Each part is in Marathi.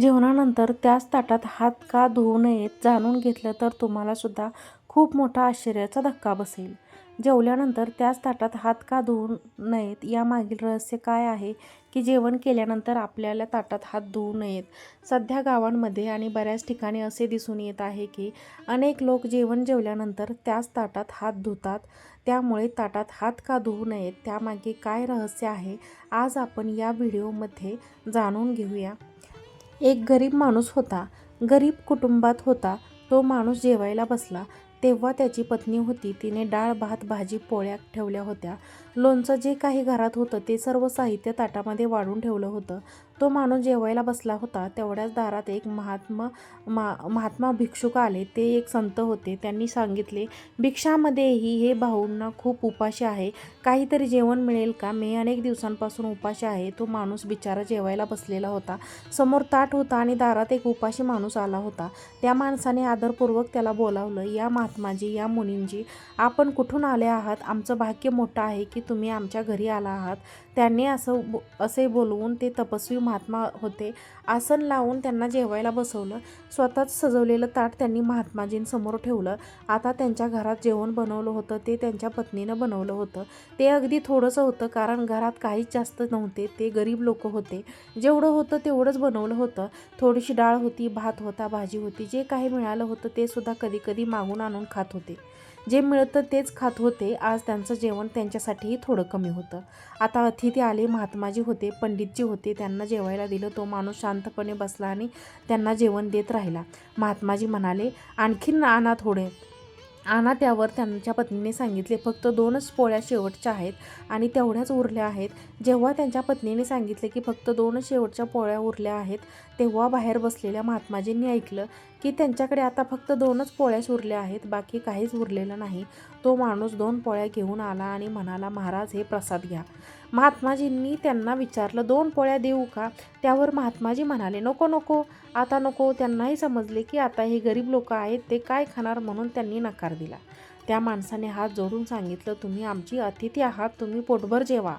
जेवणानंतर त्याच ताटात हात का धुवू नयेत जाणून घेतलं तर तुम्हालासुद्धा खूप मोठा आश्चर्याचा धक्का बसेल. जेवल्यानंतर त्याच ताटात हात का धुवू नयेत? यामागील रहस्य काय आहे की जेवण केल्यानंतर आपल्याला ताटात हात धुवू नयेत? सध्या गावांमध्ये आणि बऱ्याच ठिकाणी असे दिसून येत आहे की अनेक लोक जेवण जेवल्यानंतर त्याच ताटात हात धुतात. त्यामुळे ताटात हात का धुवू नयेत? त्यामागे काय रहस्य आहे? आज आपण या व्हिडिओमध्ये जाणून घेऊया. एक गरीब माणूस होता. गरीब कुटुंबात होता. तो माणूस जेवायला बसला. तेव्हा त्याची पत्नी होती. तिने डाळ भात भाजी पोळ्या ठेवल्या होत्या. लोणचं जे काही घरात होतं ते सर्व साहित्य ताटामध्ये वाढून ठेवलं होतं. तो माणूस जेवायला बसला होता. तेवढ्याच दारात एक महात्मा मा महात्मा भिक्षुक आले. ते एक संत होते. त्यांनी सांगितले भिक्षामध्येही हे भाऊंना खूप उपाशी आहे. काहीतरी जेवण मिळेल का? मी अनेक दिवसांपासून उपाशी आहे. तो माणूस बिचारा जेवायला बसलेला होता. समोर ताट होता आणि दारात एक उपाशी माणूस आला होता. त्या माणसाने आदरपूर्वक त्याला बोलावलं या महात्माजी या मुनींजी आपण कुठून आले आहात? आमचं भाग्य मोठं आहे की तुम्ही आमच्या घरी आला आहात त्यांनी असं बो असे बोलवून ते तपस्वी महात्मा होते. आसन लावून त्यांना जेवायला बसवलं. स्वतःच सजवलेलं ताट त्यांनी महात्माजींसमोर ठेवलं. आता त्यांच्या घरात जेवण बनवलं होतं ते त्यांच्या पत्नीनं बनवलं होतं. ते अगदी थोडंसं होतं कारण घरात काहीच जास्त नव्हते. ते गरीब लोक होते. जेवढं होतं तेवढंच बनवलं होतं. थोडीशी डाळ होती भात होता भाजी होती जे काही मिळालं होतं ते सुद्धा कधी कधी मागून आणून खात होते. जे मिळतं तेच खात होते. आज त्यांचं जेवण त्यांच्यासाठीही थोडं कमी होतं. आता अतिथी आले महात्माजी होते पंडितजी होते. त्यांना जेवायला दिलं. तो माणूस शांतपणे बसला आणि त्यांना जेवण देत राहिला. महात्माजी म्हणाले आणखीन आणा थोडे आणा त्यावर त्यांच्या पत्नीने सांगितले फक्त दोनच पोळ्या शेवटच्या आहेत आणि तेवढ्याच उरल्या आहेत. जेव्हा त्यांच्या पत्नीने सांगितले की फक्त दोनच शेवटच्या पोळ्या उरल्या आहेत तेव्हा बाहेर बसलेल्या महात्माजींनी ऐकलं की त्यांच्याकडे आता फक्त दोनच पोळ्याच उरल्या आहेत बाकी काहीच उरलेलं नाही. तो माणूस दोन पोळ्या घेऊन आला आणि म्हणाला महाराज हे प्रसाद घ्या. महात्माजींनी त्यांना विचारलं दोन पोळ्या देऊ का? त्यावर महात्माजी म्हणाले नको नको. आता नको. त्यांनाही समजले की आता हे गरीब लोक आहेत ते काय खाणार म्हणून त्यांनी नकार दिला. त्या माणसाने हात जोडून सांगितलं तुम्ही आमची अतिथी आहात तुम्ही पोटभर जेवा.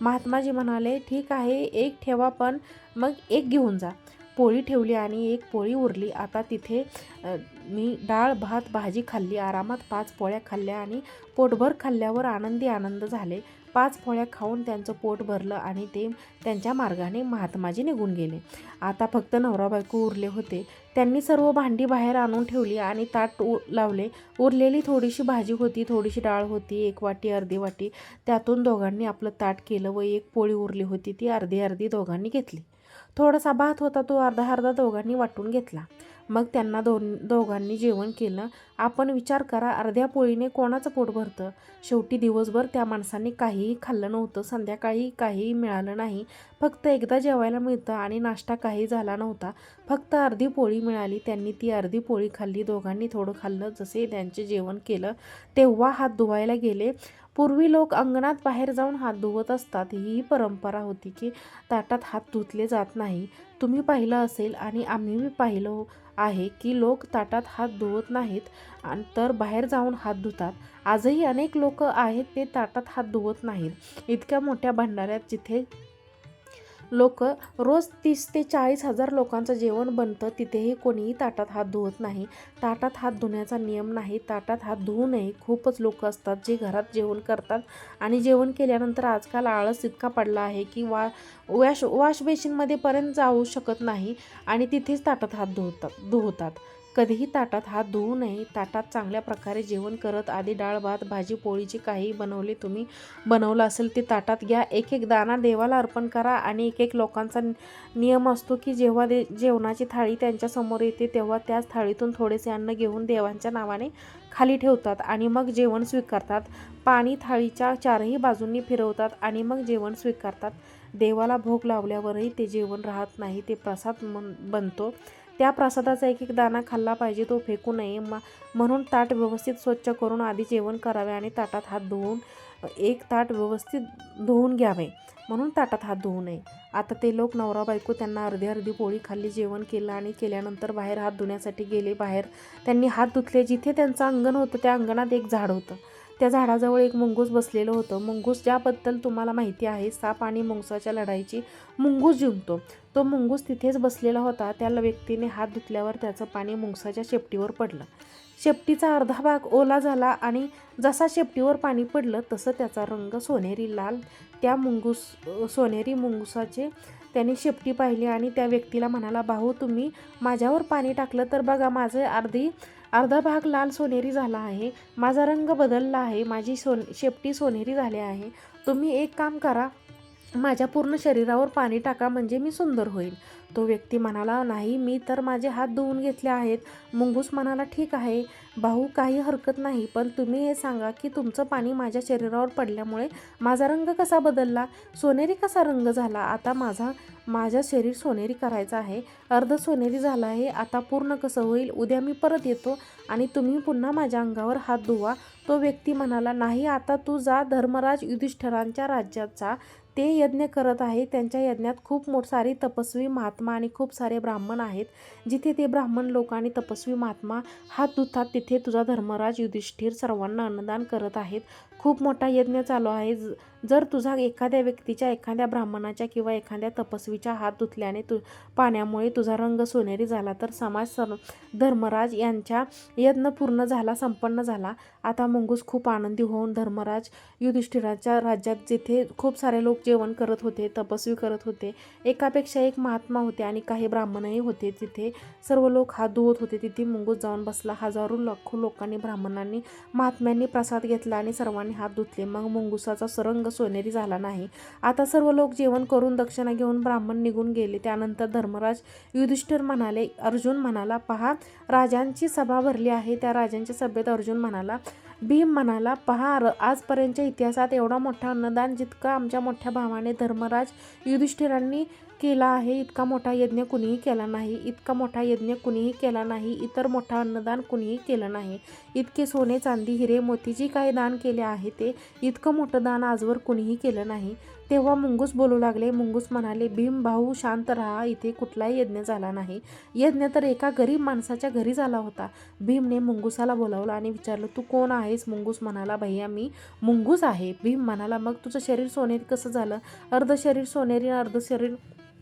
महात्माजी म्हणाले ठीक आहे एक ठेवा पण मग एक घेऊन जा. पोळी ठेवली आणि एक पोळी उरली. आता तिथे मी डाळ भात भाजी खाल्ली. आरामात पाच पोळ्या खाल्ल्या आणि पोटभर खाल्ल्यावर आनंदी आनंद झाले. पाच पोळ्या खाऊन त्यांचं पोट भरलं आणि ते त्यांच्या मार्गाने महात्माजी निघून गेले. आता फक्त नवरा बायको उरले होते. त्यांनी सर्व भांडी बाहेर आणून ठेवली आणि ताट उ लावले. उरलेली थोडीशी भाजी होती थोडीशी डाळ होती एक वाटी अर्धी वाटी. त्यातून दोघांनी आपलं ताट केलं व एक पोळी उरली होती. ती अर्धी अर्धी दोघांनी घेतली. थोडासा भात होता तो अर्धा अर्धा दोघांनी वाटून घेतला. मग त्यांना दोन दोघांनी जेवण केलं. आपण विचार करा अर्ध्या पोळीने कोणाचं पोट भरतं? शेवटी दिवसभर त्या माणसाने काहीही खाल्लं नव्हतं. संध्याकाळी काहीही मिळालं नाही. फक्त एकदा जेवायला मिळतं आणि नाश्ता काही झाला नव्हता. फक्त अर्धी पोळी मिळाली. त्यांनी ती अर्धी पोळी खाल्ली. दोघांनी थोडं खाल्लं. जसे त्यांचे जेवण केलं तेव्हा हात धुवायला गेले. पूर्वी लोक अंगणात बाहेर जाऊन हात धुवत असतात. ही परंपरा होती की ताटात हात धुतले जात नाही. तुम्ही पाहिलं असेल आणि आम्हीही पाहिलं आहे की लोक ताटात हात धुवत नाहीत आणि तर बाहेर जाऊन हात धुतात. आजही अनेक लोक आहेत ते ताटात हात धुवत नाहीत. इतक्या मोठ्या भंडाऱ्यात जिथे लोक रोज तीस ते चाळीस हजार लोकांचं जेवण बनतं. तिथेही कोणीही ताटात हात धुवत नाही. ताटात हात धुण्याचा नियम नाही. ताटात हात धुवू नये. खूपच लोक असतात जे घरात जेवण करतात. आणि जेवण केल्यानंतर आजकाल आळस इतका पडला आहे की वा वॅश वॉश बेसिनमध्ये पर्यंत जाऊ शकत नाही. आणि तिथेच ताटात हात धुवतात धुवतात. कधीही ताटात हात धुवू नये. ताटात चांगल्या प्रकारे जेवण करत आधी डाळ भात भाजी पोळीची काही बनवले तुम्ही बनवलं असेल ते ताटात घ्या. एक एक दाना देवाला अर्पण करा आणि एक एक लोकांचा नियम असतो की जेव्हा दे जेवणाची थाळी त्यांच्यासमोर येते तेव्हा त्याच थाळीतून थोडेसे अन्न घेऊन देवांच्या नावाने खाली ठेवतात आणि मग जेवण स्वीकारतात. पाणी थाळीच्या चारही बाजूंनी फिरवतात आणि मग जेवण स्वीकारतात. देवाला भोग लावल्यावरही ते जेवण राहत नाही ते प्रसाद मन बनतो. त्या प्रसादाचा एक एक दाणा खाल्ला पाहिजे तो फेकू नये. म म्हणून ताट व्यवस्थित स्वच्छ करून आधी जेवण करावे आणि ताटात हात धुवून एक ताट व्यवस्थित धुवून घ्यावे. म्हणून ताटात हात धुवू नये. आता ते लोक नवरा बायको त्यांना अर्धी अर्धी पोळी खाल्ली जेवण केलं आणि केल्यानंतर बाहेर हात धुण्यासाठी गेले. बाहेर त्यांनी हात धुतले. जिथे त्यांचं अंगण होतं त्या अंगणात एक झाड होतं. त्या झाडाजवळ एक मुंगूस बसलेलं होतं. मुंगूस ज्याबद्दल तुम्हाला माहिती आहे साप आणि मुंगसाच्या लढाईची मुंगूस जिंकतो. तो मुंगूस तिथेच बसलेला होता. त्या व्यक्तीने हात धुतल्यावर त्याचं पाणी मुंगसाच्या शेपटीवर पडलं. शेपटीचा अर्धा भाग ओला झाला आणि जसा शेपटीवर पाणी पडलं तसं त्याचा रंग सोनेरी लाल. त्या मुंगूस सोनेरी मुंगसाचे त्याने शेपटी पाहिली आणि त्या व्यक्तीला म्हणाला भाऊ तुम्ही माझ्यावर पाणी टाकलं तर बघा माझं अर्धी अर्धा भाग लाल सोनेरी झाला आहे. माझा रंग बदलला आहे. माझी सोन शेपटी सोनेरी झाली आहे. तुम्ही एक काम करा माझ्या पूर्ण शरीरावर पाणी टाका म्हणजे मी सुंदर होईल. तो व्यक्ती म्हणाला नाही मी तर माझे हात धुवून घेतले आहेत. मुंगूस म्हणाला ठीक आहे. भाऊ काही हरकत नाही. पण तुम्ही हे सांगा की तुमचं पाणी माझ्या शरीरावर पडल्यामुळे माझा रंग कसा बदलला? सोनेरी कसा रंग झाला? आता माझा माझं शरीर सोनेरी करायचं आहे. अर्ध सोनेरी झालं आहे. आता पूर्ण कसं होईल? उद्या मी परत येतो आणि तुम्ही पुन्हा माझ्या अंगावर हात धुवा. तो व्यक्ती म्हणाला नाही आता तू जा धर्मराज युधिष्ठरांच्या राज्याचा ते यज्ञ करत आहे. त्यांच्या यज्ञात खूप मोठ सारे तपस्वी महात्मा आणि खूप सारे ब्राह्मण आहेत. जिथे ते ब्राह्मण लोक आणि तपस्वी महात्मा हात धुतात तिथे तुझा धर्मराज युधिष्ठिर सर्वांना अन्नदान करत आहेत. खूप मोठा यज्ञ चालू आहे. जर तुझा एखाद्या व्यक्तीच्या एखाद्या ब्राह्मणाच्या किंवा एखाद्या तपस्वीच्या हात धुतल्याने तु पाण्यामुळे तुझा रंग सोनेरी झाला तर समाज सर धर्मराज यांच्या यज्ञ पूर्ण झाला संपन्न झाला. आता मुंगूस खूप आनंदी होऊन धर्मराज युधिष्ठिराच्या राज्यात जिथे खूप सारे लोक जेवण करत होते तपस्वी करत होते एकापेक्षा एक महात्मा होते आणि काही ब्राह्मणही होते. तिथे सर्व लोक हात धुवत होते तिथे मुंगूस जाऊन बसला. हजारो लाखो लोकांनी ब्राह्मणांनी महात्म्यांनी प्रसाद घेतला आणि सर्वांनी हात धुतले. मग मुंगुसाचा सरंग सोनेरी झाला नाही. आता सर्व लोक जेवण करून दक्षिणा घेऊन ब्राह्मण निघून गेले. त्यानंतर धर्मराज युधिष्ठिर म्हणाले अर्जुन म्हणाला पहा राजांची सभा भरली आहे. त्या राजांच्या सभेत अर्जुन म्हणाला भीम म्हणाला पहा र- आजपर्यंतच्या इतिहासात एवढा मोठा अन्नदान जितका आमच्या मोठ्या भावाने धर्मराज युधिष्ठिरांनी केला आहे इतका मोठा यज्ञ कुणीही केला नाही इतका मोठा यज्ञ कुणीही केला नाही इतर मोठा अन्नदान कुणीही केलं नाही. इतके सोने चांदी हिरे मोती जी काही दान केले आहे ते इतकं मोठं दान आजवर कुणीही केलं नाही. तेव्हा मुंगूस बोलू लागले मुंगूस म्हणाले भीम भाऊ शांत राहा इथे कुठलाही यज्ञ झाला नाही. यज्ञ तर एका गरीब माणसाच्या घरी झाला होता. भीमने मुंगूसाला बोलावलं आणि विचारलं तू कोण आहेस? मुंगूस म्हणाला भैया मी मुंगूस आहे. भीम म्हणाला मग तुझं शरीर सोनेरी कसं झालं? अर्ध शरीर सोनेरी अर्ध शरीर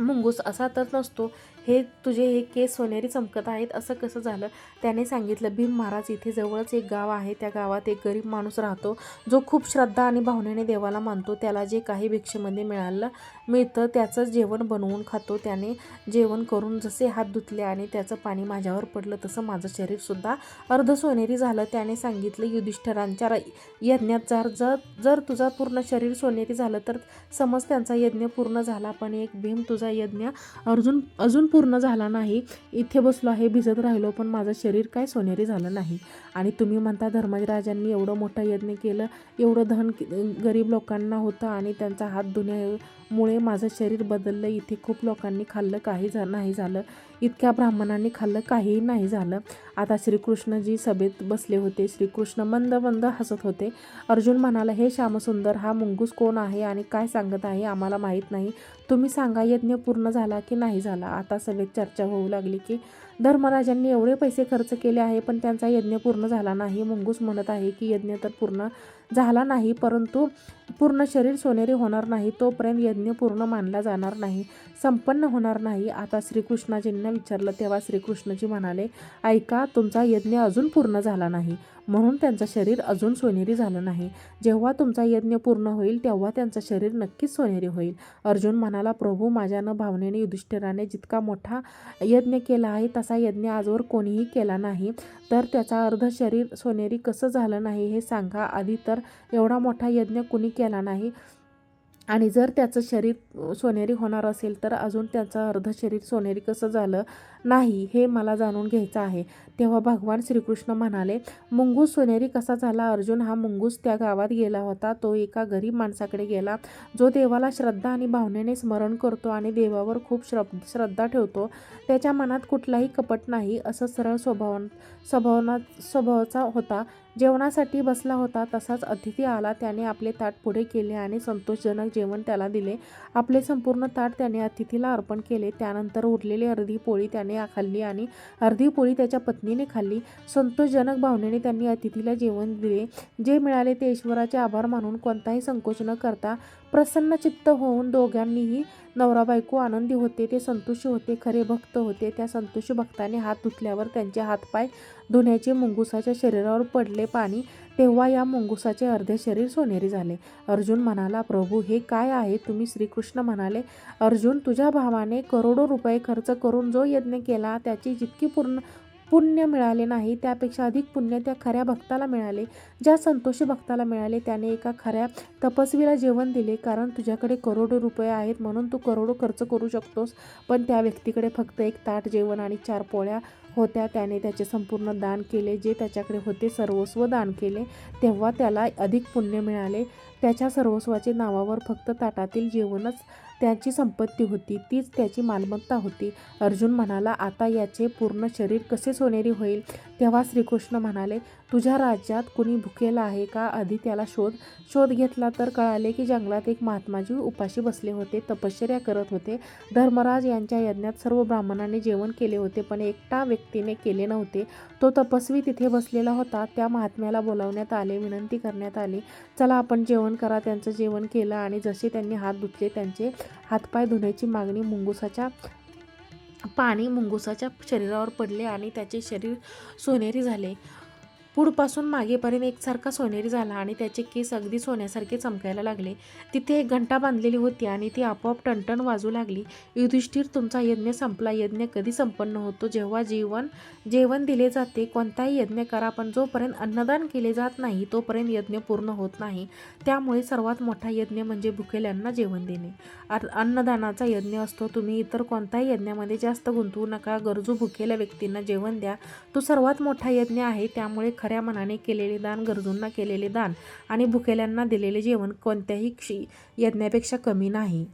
मुंगूस असा तर नसतो. हे तुझे हे केस सोनेरी चमकत आहेत असं कसं झालं? त्याने सांगितलं भीम महाराज इथे जवळच एक गाव आहे. त्या गावात एक गरीब माणूस राहतो जो खूप श्रद्धा आणि भावनेने देवाला मानतो. त्याला जे काही भिक्षेमध्ये मिळालं मिळतं त्याचं जेवण बनवून खातो. त्याने जेवण करून जसे हात धुतले आणि त्याचं पाणी माझ्यावर पडलं तसं माझं शरीरसुद्धा अर्ध सोनेरी झालं. त्याने सांगितलं युधिष्ठरांच्या र- यज्ञात जर जर जर तुझा पूर्ण शरीर सोनेरी झालं तर समज त्यांचा यज्ञ पूर्ण झाला. पण एक भीम तुझा यज्ञ अजून अजून पूर्ण झाला नाही. इथे बसलो आहे भिजत राहिलो पण माझं शरीर काय सोनेरी झालं नाही. आणि तुम्ही म्हणता धर्मराजांनी एवढं मोठं यज्ञ केलं एवढं धन गरीब लोकांना होतं आणि त्यांचा हात धुण्या मुळे माझं शरीर बदललं. इथे खूप लोकांनी खाल्लं काही झा नाही झालं. इतक्या ब्राह्मणांनी खाल्लं काहीही नाही झालं. आता श्रीकृष्णजी सभेत बसले होते. श्रीकृष्ण मंद मंद हसत होते. अर्जुन म्हणाला हे श्यामसुंदर हा मुंगूस कोण आहे आणि काय सांगत आहे आम्हाला माहीत नाही. तुम्ही सांगा यज्ञ पूर्ण झाला की नाही झाला? आता सभेत चर्चा होऊ लागली की धर्मराजांनी एवढे पैसे खर्च केले आहे पण त्यांचा यज्ञ पूर्ण झाला नाही. मुंगूस म्हणत आहे की यज्ञ तर पूर्ण झाला नाही परंतु पूर्ण शरीर सोनेरी होणार नाही तोपर्यंत यज्ञ पूर्ण मानला जाणार नाही संपन्न होणार नाही. आता श्रीकृष्णाजींना विचारलं तेव्हा श्रीकृष्णजी म्हणाले ऐका तुमचा यज्ञ अजून पूर्ण झाला नाही. म्हणून त्यांचं शरीर अजून सोनेरी झालं नाही. जेव्हा तुमचा यज्ञ पूर्ण होईल तेव्हा त्यांचं शरीर नक्कीच सोनेरी होईल. अर्जुन म्हणाला प्रभू माझ्यानं भावनेने युधिष्ठिराने जितका मोठा यज्ञ केला आहे तसा यज्ञ आजवर कोणीही केला नाही. तर त्याचा अर्ध शरीर सोनेरी कसं झालं नाही हे सांगा. आधी तर एवढा मोठा यज्ञ कुणी केला नाही. आणि जर त्याचं शरीर सोनेरी होणार असेल तर अजून त्याचं अर्ध शरीर सोनेरी कसं झालं? नाही हे मला जाणून घ्यायचं आहे. तेव्हा भगवान श्रीकृष्ण म्हणाले मुंगूस सोनेरी कसा झाला? अर्जुन हा मुंगूस त्या गावात गेला होता. तो एका गरीब माणसाकडे गेला. जो देवाला श्रद्धा आणि भावनेने स्मरण करतो आणि देवावर खूप श्रद्ध श्रद्धा ठेवतो त्याच्या मनात कुठलाही कपट नाही असं सरळ स्वभाव स्वभावना स्वभावाचा होता. जेवणासाठी बसला होता. तसाच अतिथी आला. त्याने आपले ताट पुढे केले आणि संतोषजनक जेवण त्याला दिले. आपले संपूर्ण ताट त्याने अतिथीला अर्पण केले. त्यानंतर उरलेली अर्धी पोळी त्याने खाल्ली आणि अर्धी पोळी त्याच्या पत्नीने खाल्ली. संतोषजनक भावनेने त्यांनी अतिथीला जेवण दिले. जे मिळाले ते ईश्वराचे आभार मानून कोणताही संकोच न करता प्रसन्नचित्त होऊन दोघांनीही नवरा बायको आनंदी होते ते संतुष्ट होते खरे भक्त होते. त्या संतोषी भक्ताने हात धुतल्यावर त्यांचे हातपाय धुण्याचे मुंगुसाच्या शरीरावर पडले पाणी. तेव्हा या मुंगुसाचे अर्धे शरीर सोनेरी झाले. अर्जुन म्हणाला प्रभू हे काय आहे तुम्ही श्रीकृष्ण म्हणाले अर्जुन तुझ्या भावाने करोडो रुपये खर्च करून जो यज्ञ केला त्याची जितकी पूर्ण पुण्य मिळाले नाही त्यापेक्षा अधिक पुण्य त्या खऱ्या भक्ताला मिळाले. ज्या संतोषी भक्ताला मिळाले त्याने एका खऱ्या तपस्वीला जेवण दिले. कारण तुझ्याकडे करोडो रुपये आहेत म्हणून तू करोडो खर्च करू शकतोस. पण त्या व्यक्तीकडे फक्त एक ताट जेवण आणि चार पोळ्या होत्या. त्याने त्याचे संपूर्ण दान केले. जे त्याच्याकडे होते सर्वस्व दान केले. तेव्हा त्याला अधिक पुण्य मिळाले. त्याच्या सर्वस्वाचे नावावर फक्त ताटातील जेवणच त्याची संपत्ती होती तीच त्याची मालमत्ता होती. अर्जुन म्हणाला आता याचे पूर्ण शरीर कसे सोनेरी होईल? तेव्हा श्रीकृष्ण म्हणाले तुझ्या राज्यात कुणी भुकेला आहे का? आधी त्याला शोध. शोध घेतला तर कळाले की जंगलात एक महात्माजी उपाशी बसले होते तपश्चर्या करत होते. धर्मराज यांच्या यज्ञात सर्व ब्राह्मणांनी जेवण केले होते पण एकटा व्यक्तीने केले नव्हते. तो तपस्वी तिथे बसलेला होता त्या महात्म्याला बोलावण्यात आले विनंती करण्यात आली चला आपण जेवण करा त्यांचं जेवण केलं आणि जसे त्यांनी हात धुतले त्यांचे हातपाय धुण्याची मागणी मुंगुसाच्या पाणी मुंगुसाच्या शरीरावर पडले आणि त्याचे शरीर सोनेरी झाले. पुढपासून मागेपर्यंत एकसारखा सोनेरी झाला आणि त्याचे केस अगदी सोन्यासारखे चमकायला लागले. तिथे एक घंटा बांधलेली होती आणि ती आपोआप टणटण वाजू लागली. युधिष्ठिर तुमचा यज्ञ संपला. यज्ञ कधी संपन्न होतो? जेव्हा जीवन जेवण दिले जाते कोणताही यज्ञ करा पण जोपर्यंत अन्नदान केले जात नाही तोपर्यंत यज्ञ पूर्ण होत नाही. त्यामुळे सर्वात मोठा यज्ञ म्हणजे भुकेल्यांना जेवण देणे. अर अन्नदानाचा यज्ञ असतो. तुम्ही इतर कोणत्याही यज्ञामध्ये जास्त गुंतवू नका. गरजू भुकेल्या व्यक्तींना जेवण द्या. तो सर्वात मोठा यज्ञ आहे. त्यामुळे खऱ्या मनाने केलेले दान गरजूंना केलेले दान आणि भुकेल्यांना दिलेले जेवण कोणत्याही क्षी यज्ञापेक्षा कमी नाही.